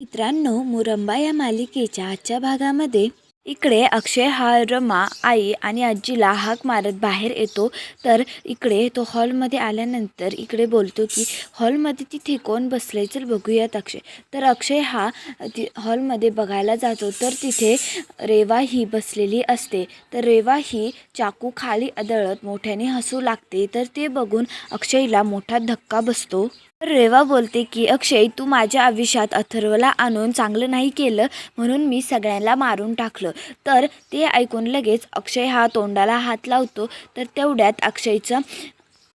मित्रांनो मुरंबा या मालिकेच्या आजच्या भागामध्ये इकडे अक्षय हा रमा आई आणि आजीला हाक मारत बाहेर येतो. तर इकडे तो हॉलमध्ये आल्यानंतर इकडे बोलतो की हॉलमध्ये तिथे कोण बसले चल बघूयात अक्षय. तर अक्षय हा ति हॉलमध्ये बघायला जातो. तर तिथे रेवा ही बसलेली असते. तर रेवा ही चाकू खाली आदळत मोठ्याने हसू लागते. तर ते बघून अक्षयला मोठा धक्का बसतो. तर रेवा बोलते की अक्षय तू माझ्या आयुष्यात अथर्वला आणून चांगलं नाही केलं म्हणून मी सगळ्यांना मारून टाकलं. तर ते ऐकून लगेच अक्षय हा तोंडाला हात लावतो. तर तेवढ्यात अक्षयचं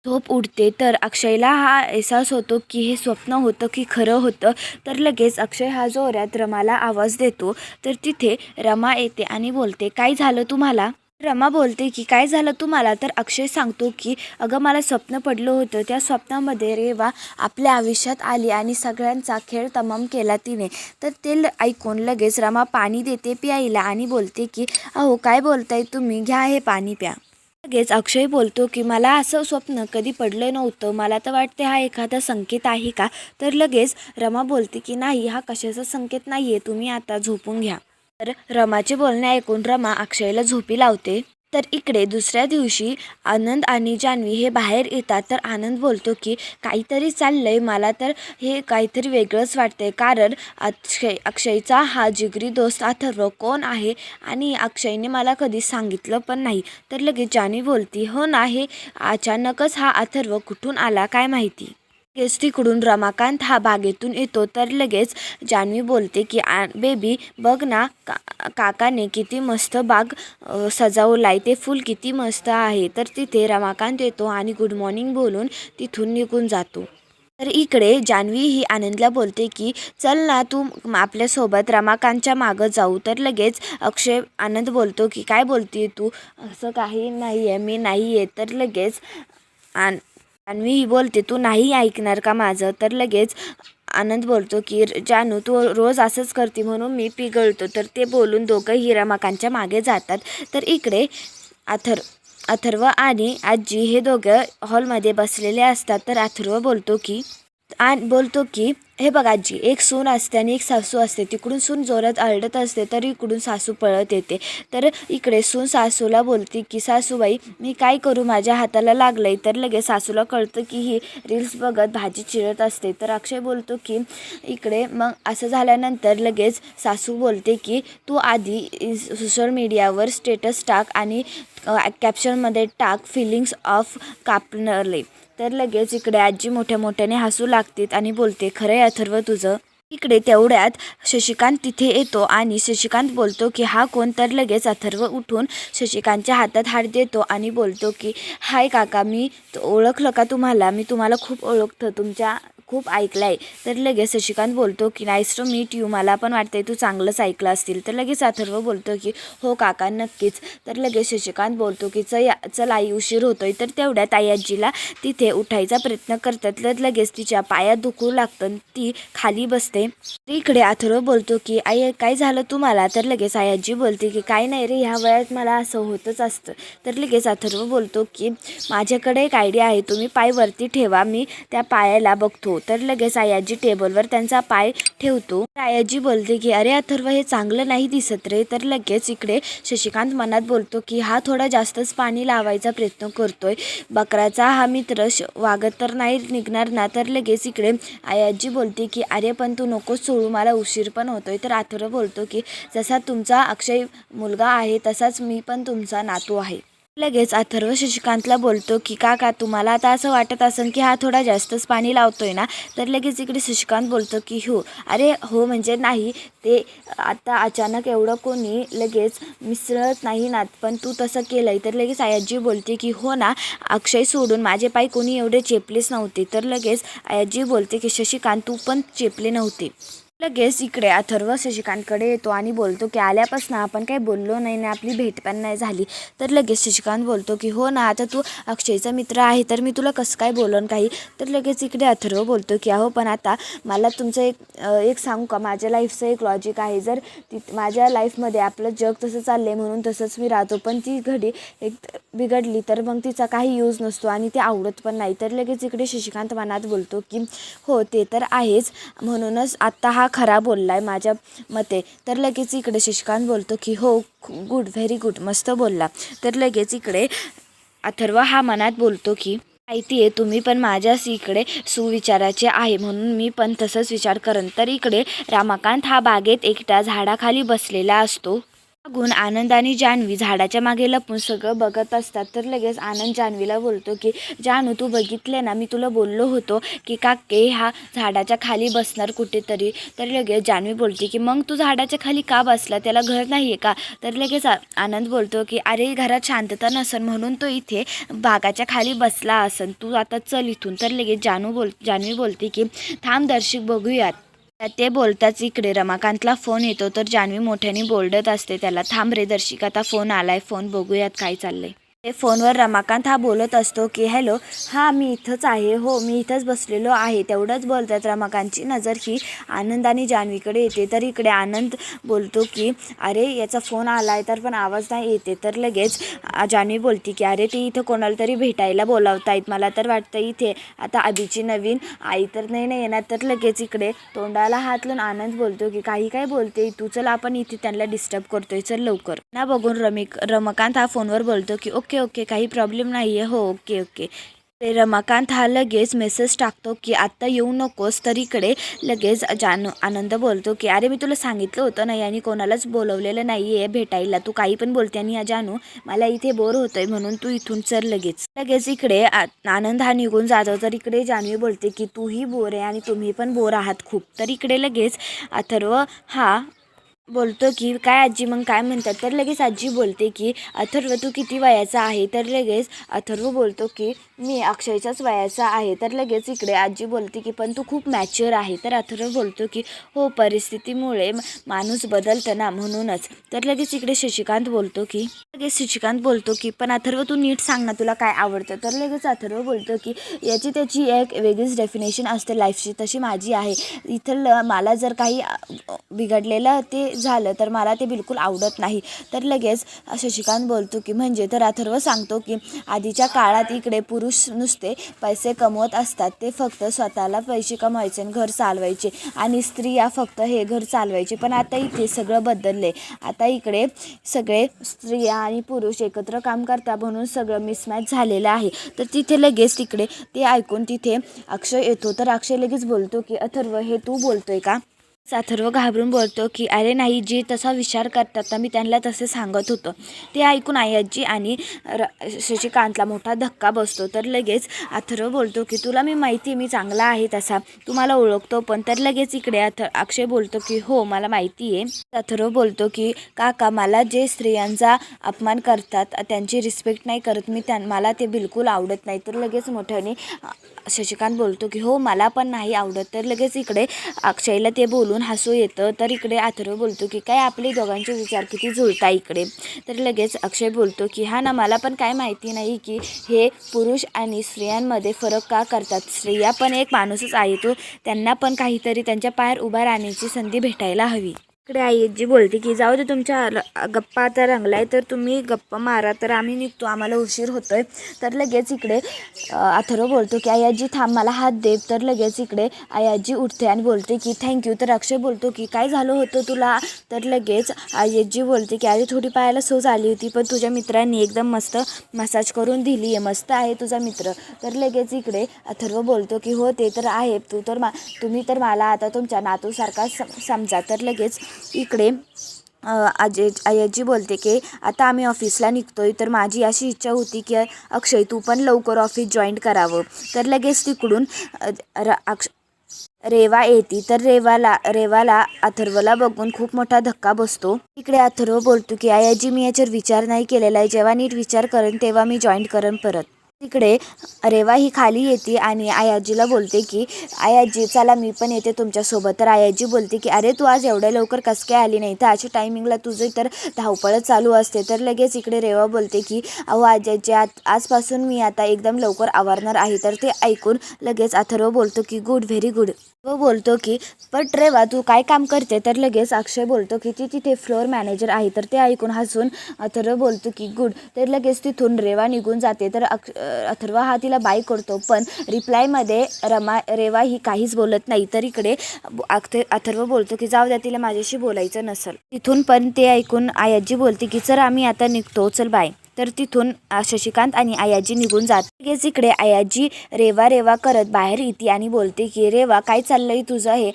झोप उडते. तर अक्षयला हा एहसास होतो की हे स्वप्न होतं की खरं होतं. तर लगेच अक्षय हा जोऱ्यात रमाला आवाज देतो. तर तिथे रमा येते आणि बोलते काय झालं तुम्हाला? रमा बोलते की काय झालं तुम्हाला तर अक्षय सांगतो की अगं मला स्वप्न पडलं होतं. त्या स्वप्नामध्ये रेवा आपल्या आयुष्यात आली आणि सगळ्यांचा खेळ तमाम केला तिने. तर ते ल- ऐकून लगेच रमा पाणी देते प्यायला आणि बोलते की अहो काय बोलताय तुम्ही? घ्या हे पाणी प्या. लगेच अक्षय बोलतो की मला असं स्वप्न कधी पडलं नव्हतं. मला तर वाटते हा एखादा संकेत आहे का? तर लगेच रमा बोलते की नाही हा कशाचा संकेत नाही आहे तुम्ही आता झोपून घ्या. तर रमाचे बोलणे ऐकून रमा अक्षयला झोपी लावते. तर इकडे दुसऱ्या दिवशी आनंद आणि जान्हवी हे बाहेर येतात. तर आनंद बोलतो की काहीतरी चाललंय. मला तर हे काहीतरी वेगळंच वाटतंय. कारण अक्षय अक्षयचा हा जिगरी दोस्त अथर्व कोण आहे? आणि अक्षयने मला कधी सांगितलं पण नाही. तर लगेच जान्हवी बोलती हो ना हे अचानकच हा अथर्व कुठून आला? काय माहिती? लगेच तिकडून रमाकांत हा बागेतून येतो तर लगेच जान्हवी बोलते की आ बेबी बघ ना का काकाने किती मस्त बाग सजावलाय. ते फूल किती मस्त आहे. तर तिथे रमाकांत येतो आणि गुड मॉर्निंग बोलून तिथून निघून जातो. तर इकडे जान्हवी ही आनंदला बोलते की चल ना तू आपल्यासोबत रमाकांतच्या मागं जाऊ. तर लगेच अक्षय आनंद बोलतो की काय बोलते तू? असं काही नाही आहे मी नाही आहे तर लगेच आन आणि ही बोलते तू नाही ऐकणार का माझं? तर लगेच आनंद बोलतो की जानू तू रोज असंच करते म्हणून मी पिघळतो. तर ते बोलून दोघंही हिरामाकांच्या मागे जातात. तर इकडे अथर अथर्व आणि आजी हे दोघं हॉलमध्ये बसलेले असतात. तर अथर्व बोलतो की आणि बोलतो की हे बघ आजी एक सून असते आणि एक सासू असते. तिकडून सून जोरात आरडत असते तर इकडून सासू पळत येते. तर इकडे सून सासूला बोलते की सासूबाई मी काय करू? माझ्या हाताला लागलंय. तर लगेच सासूला कळतं की ही रील्स बघत भाजी चिरत असते. तर अक्षय बोलतो की इकडे मग असं झाल्यानंतर लगेच सासू बोलते की तू आधी सोशल मीडियावर स्टेटस टाक आणि कॅप्शनमध्ये टाक फिलिंग्स ऑफ कापणले. तर लगेच इकडे आजी मोठ्या मोठ्याने हसू लागतात आणि बोलते खरं आहे अथर्व तुझं. इकडे तेवढ्यात शशिकांत तिथे येतो आणि शशिकांत बोलतो की हा कोण? तर लगेच अथर्व उठून शशिकांतच्या हातात हात देतो आणि बोलतो की हाय काका मी ओळखलं का तुम्हाला? मी तुम्हाला खूप ओळखतो. तुमच्या खूप ऐकलं आहे तर लगेच शशिकांत बोलतो की नाईस टू मीट यू. मला पण वाटतंय तू चांगलंच ऐकलं असतील. तर लगेच अथर्व बोलतो की हो काका नक्कीच. तर लगेच शशिकांत बोलतो की चल चल आई उशीर होतोय. तर तेवढ्यात आई आजीला तिथे उठायचा प्रयत्न करतात. तर लगेच तिच्या पायात दुखू लागतं आणि ती खाली बसते. इकडे अथर्व बोलतो की आई काय झालं तुम्हाला? तर लगेच आई आजी बोलते की काय नाही रे ह्या वयात मला असं होतच असतं. तर लगेच अथर्व बोलतो की माझ्याकडे एक आयडिया आहे. तुम्ही पाय वरती ठेवा. मी त्या पायाला बघतो. तर लगेच आयाजी टेबलवर त्यांचा पाय ठेवतो. तर आयाजी बोलते की अरे अथर्व हे चांगलं नाही दिसत रे. तर लगेच इकडे शशिकांत मनात बोलतो की हा थोडा जास्तच पाणी लावायचा प्रयत्न करतोय. बकराचा हा मित्र श वागत तर नाही निघणार ना. तर लगेच इकडे आयाजी बोलते की अरे पण तू नकोच सोडू मला उशीर पण होतोय. तर अथर्व बोलतो की जसा तुमचा अक्षय मुलगा आहे तसाच मी पण तुमचा नातू आहे. लगेच अथर्व शशिकांतला बोलतो की काका तुम्हाला आता असं वाटत असेल की हा थोडा जास्तच पाणी लावतोय ना? तर लगेच इकडे शशिकांत बोलतो की हो. अरे हो म्हणजे नाही. ते आता अचानक एवढं कोणी लगेच मिसळत नाही ना पण तू तसं केलं आहे तर लगेच आयाजी बोलते की हो ना अक्षय सोडून माझे पाय कोणी एवढे चेपलेच नव्हते. तर लगेच आयाजी बोलते की शशिकांत तू पण चेपले नव्हते. लगेच इकडे अथर्व शशिकांतकडे येतो आणि बोलतो की आल्यापासून आपण काही बोललो नाही ना आपली भेट पण नाही झाली. तर लगेच शशिकांत बोलतो की हो ना आता तू अक्षयचा मित्र आहे तर मी तुला कसं काय बोलन काही? तर लगेच इकडे अथर्व बोलतो की अहो पण आता मला तुमचं एक एक सांगू का? माझ्या लाईफचं एक लॉजिक आहे. जर ती माझ्या लाईफमध्ये आपलं जग तसं चाललं आहे म्हणून तसंच मी राहतो पण ती घडी एक बिघडली तर मग तिचा काही यूज नसतो आणि ते आवडत पण नाही. तर लगेच इकडे शशिकांत मनात बोलतो की हो ते तर आहेच. म्हणूनच आत्ता हा खरा बोललाय माझ्या मते. तर लगेच इकडे शशिकांत बोलतो की हो गुड व्हेरी गुड मस्त बोलला. तर लगेच इकडे अथर्व हा मनात बोलतो की माहिती आहे तुम्ही पण माझ्याच इकडे सुविचाराचे आहे म्हणून मी पण तसंच विचार करन. तर इकडे रामाकांत हा बागेत एकटा झाडाखाली बसलेला असतो. मागून आनंद आणि जान्हवी झाडाच्या मागे लपून सगळं बघत असतात. तर लगेच आनंद जान्हवीला बोलतो की जानू तू बघितले ना मी तुला बोललो होतो की काके हा झाडाच्या खाली बसणार कुठेतरी. तर लगेच जान्हवी बोलते की मग तू झाडाच्या खाली का बसला? त्याला घर नाही आहे का? तर लगेच आनंद बोलतो की अरे घरात शांतता नसन म्हणून तो इथे बागाच्या खाली बसला असन. तू आता चल इथून. तर लगेच जानू बोल जान्हवी बोलते की थांब दर्शक बघूयात. ते बोलताच इकडे रमाकांतला फोन येतो तर जान्हवी मोठ्याने बोलडत असते त्याला थांब रे दर्शिक आता फोन आलाय फोन बघूयात काय चाललंय. फोनवर रमाकांत हा बोलत असतो की हॅलो हा मी इथंच आहे हो मी इथंच बसलेलो आहे. तेवढंच बोलतात रमाकांतची नजर ही आनंद आणि जान्हवीकडे येते. तर इकडे आनंद बोलतो की अरे याचा फोन आला आहे तर पण आवाज नाही येते. तर लगेच जान्हवी बोलते की अरे ते इथं कोणाला तरी भेटायला बोलावतायत. मला तर वाटतं इथे आता आधीची नवीन आई तर नाही नाही येणार. तर लगेच इकडे तोंडाला हात लावून आनंद बोलतो की काही काय बोलते? तू चल आपण इथे त्यांना डिस्टर्ब करतोय. चल लवकर. ना बघून रमिक रमाकांत हा फोनवर बोलतो की ओके ओके ओके काही प्रॉब्लेम नाही आहे हो ओके ओके. ते रमाकांत हा लगेच मेसेज टाकतो की आत्ता येऊ नकोस तर इकडे लगेच जान आनंद बोलतो की अरे मी तुला सांगितलं होतं ना आणि कोणालाच बोलवलेलं नाही आहे भेटायला. तू काही पण बोलते आणि या जानू मला इथे बोर होतंय म्हणून तू इथून चल लगेच. लगेच इकडे आनंद हा निघून जातो. तर इकडे जानवी बोलते की तूही बोर आहे आणि तुम्ही पण बोर आहात खूप. तर इकडे लगेच अथर्व हा बोलतो की काय आजी मग काय म्हणतात? तर लगेच आजी बोलते की अथर्व तू किती वयाचा आहे? तर लगेच अथर्व बोलतो की मी अक्षयच्याच वयाचा आहे. तर लगेच इकडे आजी बोलते की पण तू खूप मॅच्युअर आहे. तर अथर्व बोलतो की हो परिस्थितीमुळे माणूस बदलतं ना म्हणूनच. तर लगेच इकडे शशिकांत बोलतो की लगेच शशिकांत बोलतो की पण अथर्व तू नीट सांग ना तुला काय आवडतं? तर लगेच अथर्व बोलतो की याची त्याची एक वेगळीच डेफिनेशन असते लाईफची तशी माझी आहे. इथं मला जर काही बिघडलेलं ते झालं तर मला ते बिलकुल आवडत नाही. तर लगेच शशिकांत बोलतो की म्हणजे तर अथर्व सांगतो की आधीच्या काळात इकडे पुरुष नुसते पैसे कमवत असतात. ते फक्त स्वतःला पैसे कमवायचे आणि घर चालवायचे. आणि स्त्रिया फक्त हे घर चालवायचे. पण आता इथे सगळं बदलले. आता इकडे सगळे स्त्रिया आणि पुरुष एकत्र काम करतात म्हणून सगळं मिसमॅच झालेलं आहे. तर तिथे लगेच तिकडे ते ऐकून तिथे अक्षय येतो. तर अक्षय लगेच बोलतो की अथर्व हे तू बोलतोय का? साथर्व घाबरून बोलतो की अरे नाही जे तसा विचार करतात तर मी त्यांना तसे सांगत होतो. ते ऐकून आई आजी आणि र शशिकांतला मोठा धक्का बसतो. तर लगेच अथर्व बोलतो की तुला मी माहिती मी चांगला आहे तसा. तू मला ओळखतो पण. तर लगेच इकडे अथ अक्षय बोलतो की हो मला माहिती आहे. अथर्व बोलतो की काका मला जे स्त्रियांचा अपमान करतात त्यांची रिस्पेक्ट नाही करत मी त्यां मला ते बिलकुल आवडत नाही. तर लगेच मोठ्याने शशिकांत बोलतो की हो मला पण नाही आवडत. तर लगेच इकडे अक्षयला ते बोलून हसू येतं. तर इकडे आथर्व बोलतो की काय आपले दोघांचे विचार किती जुळता इकडे? तर लगेच अक्षय बोलतो की हा ना मला पण काय माहिती नाही की हे पुरुष आणि स्त्रियांमध्ये फरक का करतात? स्त्रिया पण एक माणूसच आहे तो. त्यांना पण काहीतरी त्यांच्या पायावर उभा राहण्याची संधी भेटायला हवी. इकडे आईजी बोलते की जाऊ दे तुमच्या र- गप्पा आता रंगलाय तर तुम्ही गप्पा मारा तर आम्ही निघतो आम्हाला उशीर होतोय. तर लगेच इकडे अथर्व बोलतो की आई आजी थांब मला हात दे. तर लगेच इकडे आई आजी उठते आणि बोलते की थँक्यू तर अक्षय बोलतो की काय झालं होतं तुला? तर लगेच आई बोलते की आधी थोडी पायाला सोज आली होती पण तुझ्या मित्रांनी एकदम मस्त मसाज करून दिली आहे मस्त आहे तुझा मित्र. तर लगेच इकडे अथर्व बोलतो की हो ते तर आहे तू तर मा तुम्ही तर मला आता तुमच्या नातूसारखा सम समजा. तर लगेच इकडे आजे आजी बोलते की आता आम्ही ऑफिसला निघतोय तर माझी अशी इच्छा होती की अक्षय तू पण लवकर ऑफिस जॉईन करावं. तर लगेच तिकडून र अक्ष रेवा येते. तर रेवाला रेवाला अथर्वला बघून खूप मोठा धक्का बसतो. इकडे अथर्व बोलतो की आयाजी मी याच्यावर विचार नाही केलेला आहे. जेव्हा नीट विचार करेन तेव्हा मी जॉईन करेन परत. तिकडे रेवा ही खाली येते आणि आयाजीला बोलते की आयाजी चला मी पण येते तुमच्यासोबत. तर आयाजी बोलते की अरे तू आज एवढ्या लवकर कस काय आली नाही? तर अशा टायमिंगला तुझं तर धावपळच चालू असते. तर लगेच इकडे रेवा बोलते की अहो आजाजी आत आजपासून मी आता एकदम लवकर आवरणार आहे. तर ते ऐकून लगेच अथर्व बोलतो की गुड व्हेरी गुड. व बोलतो की पट रेवा तू काय काम करते? तर लगेच अक्षय बोलतो की ती तिथे फ्लोअर मॅनेजर आहे. तर ते ऐकून हसून अथर्व बोलतो की गुड. तर लगेच तिथून रेवा निघून जाते. तर अक्ष अथर्व हा तिला बाय करतो पण रिप्लायमध्ये रमा रेवा ही काहीच बोलत नाही. तर इकडे अथर्व बोलतो की जाऊ द्या तिला माझ्याशी बोलायचं नसल. तिथून पण ते ऐकून आयाजी बोलते की चल आम्ही आता निघतो. चल बाय. तर तिथून शशिकांत आणि आयाजी निघून जात. लगेच इकडे आयाजी रेवा रेवा करत बाहेर येते आणि बोलते की रेवा काय चाललंय तुझं हे?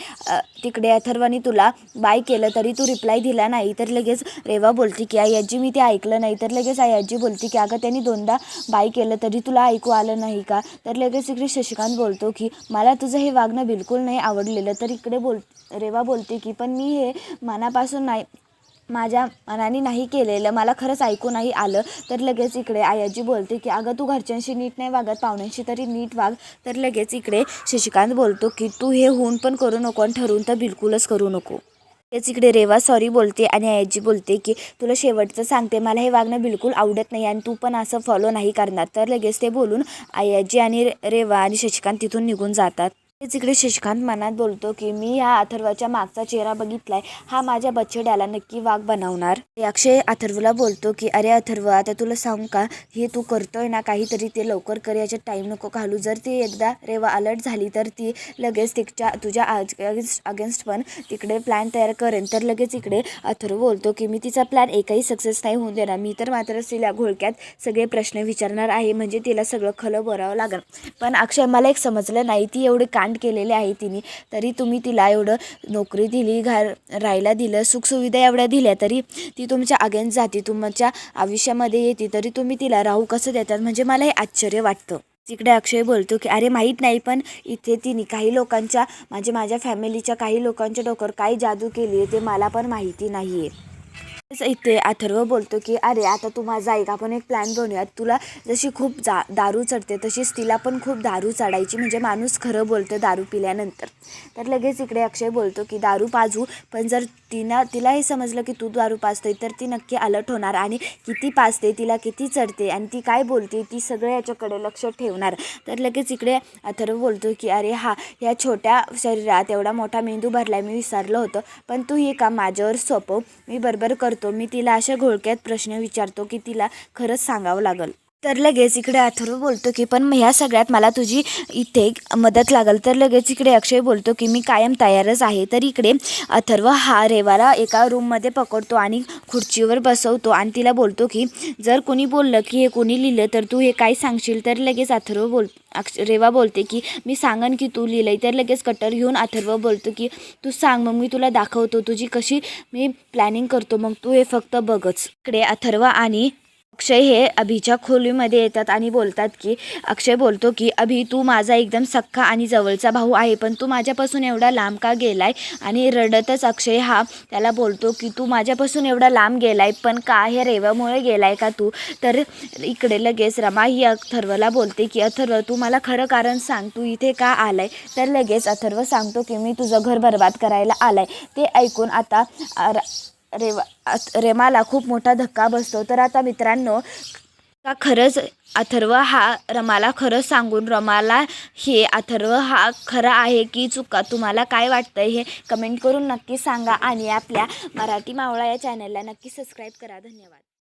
तिकडे अथर्वानी तुला बाय केलं तरी तू रिप्लाय दिला नाही. तर लगेच रेवा बोलते की आयाजी मी ते ऐकलं नाही. तर लगेच आयाजी बोलते की अगं त्यांनी दोनदा बाय केलं तरी तुला ऐकू आलं नाही का? तर लगेच इकडे शशिकांत बोलतो की मला तुझं हे वागणं बिलकुल नाही आवडलेलं. तर इकडे बोल रेवा बोलते की पण मी हे मनापासून नाही माझ्या मनाने नाही केलेलं मला खरंच ऐकू नाही आलं तर लगेच इकडे आयाजी बोलते की अगं तू घरच्यांशी नीट नाही वागत पाहुण्यांशी तरी नीट वाग. तर लगेच इकडे शशिकांत बोलतो की तू हे होऊन पण करू नको आणि ठरवून तर बिलकुलच करू नको. तेच इकडे रेवा सॉरी बोलते आणि आयाजी बोलते की तुला शेवटचं सांगते मला हे वागणं बिलकुल आवडत नाही आणि तू पण असं फॉलो नाही करणार. तर लगेच ते बोलून आयाजी आणि रेवा आणि शशिकांत तिथून निघून जातात. तिकडे शशिकांत मनात बोलतो की मी या अथर्वाच्या मागचा चेहरा बघितलाय. हा माझ्या बछड्याला नक्की वाघ बनवणार. ते अक्षय अथर्वला बोलतो की अरे अथर्व आता तुला सांगू का? हे तू करतोय ना काहीतरी ते लवकर कर याच्यात टाईम नको घालू. जर ती एकदा रेवा अलर्ट झाली तर ती लगेच तिच्या तुझ्या अगेन्स्ट अगेन्स्ट पण तिकडे प्लॅन तयार करेन. तर लगेच इकडे अथर्व बोलतो की मी तिचा प्लॅन एकही सक्सेस नाही होऊन देणार. मी तर मात्र तिला घोळक्यात सगळे प्रश्न विचारणार आहे. म्हणजे तिला सगळं खलं बोरावं लागेल. पण अक्षय मला एक समजलं नाही. ती एवढे डिमांड केलेले आहे तिने. तरी तुम्ही तिला एवढं नोकरी दिली घर राहायला दिलं सुखसुविधा एवढ्या दिल्या तरी ती तुमच्या अगेन्स्ट जाते तुमच्या आयुष्यामध्ये येते तरी तुम्ही तिला राहू कसं देतात? म्हणजे मला हे आश्चर्य वाटतं. तिकडे अक्षय बोलतो की अरे माहीत नाही पण इथे तिने काही लोकांच्या म्हणजे माझ्या फॅमिलीच्या काही लोकांच्या डोक्यावर काय जादू केली आहे ते मला पण माहिती नाही आहे इथे अथर्व बोलतो की अरे आता तू माझा ऐक आपण एक प्लॅन बनवूयात. तुला जशी खूप जा दारू चढते तशीच तिला पण खूप दारू चढायची. म्हणजे माणूस खरं बोलतो दारू पिल्यानंतर. तर लगेच इकडे अक्षय बोलतो की दारू पाजू. पण जर तिनं तिला हे समजलं की तू दारू पाजतोय तर ती नक्की अलर्ट होणार आणि किती पाजते तिला किती चढते आणि ती काय बोलते ती सगळं याच्याकडे लक्ष ठेवणार. तर लगेच इकडे अथर्व बोलतो की अरे हा या छोट्या शरीरात एवढा मोठा मेंदू भरलाय मी विसरलं होतं. पण तू हे काम माझ्यावर सोपव. मी बरोबर करतो. मी तिला अशा घोळक्यात प्रश्न विचारतो की तिला खरंच सांगावं लागल. तर लगेच इकडे अथर्व बोलतो की पण ह्या सगळ्यात मला तुझी इथे मदत लागल. तर लगेच इकडे अक्षय बोलतो की मी कायम तयारच आहे. तर इकडे अथर्व हा रेवाला एका रूममध्ये पकडतो आणि खुर्चीवर बसवतो आणि तिला बोलतो की जर कोणी बोललं की हे कोणी लिहिलं तर तू हे काय सांगशील? तर लगेच अथर्व बोल अक्ष रेवा बोलते की मी सांगन की तू लिहिलं तर लगेच कटर घेऊन अथर्व बोलतो की तू सांग मग मी तुला दाखवतो तुझी कशी मी प्लॅनिंग करतो मग तू हे फक्त बघच. इकडे अथर्व आणि अक्षय हे अभिच्या खोलीमध्ये येतात आणि बोलतात की अक्षय बोलतो की अभि तू माझा एकदम सख्खा आणि जवळचा भाऊ आहे पण तू माझ्यापासून एवढा लांब का गेलाय? आणि रडतच अक्षय हा त्याला बोलतो की तू माझ्यापासून एवढा लांब गेलाय पण का हे रेवामुळे गेलाय का तू? तर इकडे लगेच रमा ही अथर्वला बोलते की अथर्व तू मला खरं कारण सांग तू इथे का आलाय? तर लगेच अथर्व सांगतो की मी तुझं घर बर्बाद करायला आलाय. ते ऐकून आता रेवा रेमाला खूप मोठा धक्का बसतो. तर आता मित्रांनो का खरंच अथर्व हा रमाला खरं सांगून रमाला हे अथर्व हा खरा आहे की चुका? तुम्हाला काय वाटतं हे कमेंट करून नक्की सांगा आणि आपल्या मराठी मावळा या चॅनलला नक्की सबस्क्राईब करा. धन्यवाद.